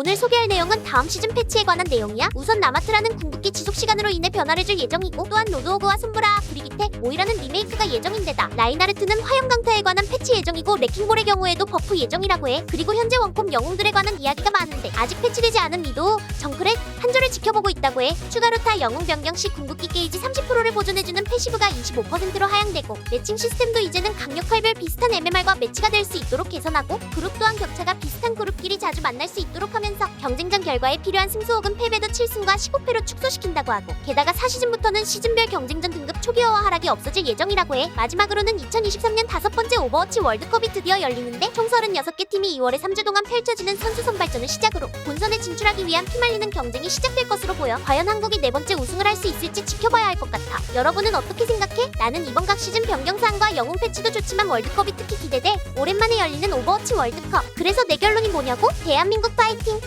오늘 소개할 내용은 다음 시즌 패치에 관한 내용이야. 우선 나마트라는 궁극기 지속 시간으로 인해 변화를 줄 예정이고 또한 로드오그와 손브라, 브리기테, 모이라는 리메이크가 예정인데다 라이나르트는 화염 강타에 관한 패치 예정이고 레킹볼의 경우에도 버프 예정이라고 해. 그리고 현재 원콤 영웅들에 관한 이야기가 많은데 아직 패치되지 않은 미도 정크렛 한조를 지켜보고 있다고 해. 추가로 타 영웅 변경 시 궁극기 게이지 30%를 보존해주는 패시브가 25%로 하향되고 매칭 시스템도 이제는 강력할별 비슷한 MMR과 매치가 될 수 있도록 개선하고 그룹 또한 격차가 비슷한 그룹끼리 자주 만날 수 있도록 하면서 경쟁전 결과에 필요한 승수 혹은 패배도 7승과 15패로 축소시킨다고 하고 게다가 4시즌부터는 시즌별 경쟁전 등급 초기화와 하락이 없어질 예정이라고 해 마지막으로는 2023년 다섯 번째 오버워치 월드컵이 드디어 열리는데 총 36개 팀이 2월에 3주 동안 펼쳐지는 선수 선발전을 시작으로 본선에 진출하기 위한 피말리는 경쟁이 시작될 것으로 보여 과연 한국이 네 번째 우승을 할 수 있을지 지켜봐야 할 것 같아 여러분은 어떻게 생각해? 나는 이번 각 시즌 변경사항과 영웅 패치도 좋지만 월드컵이 특히 기대돼 오랜만에 열리는 오버워치 월드컵 그래서 내 결론이 뭐냐고? 대한민국 파이팅!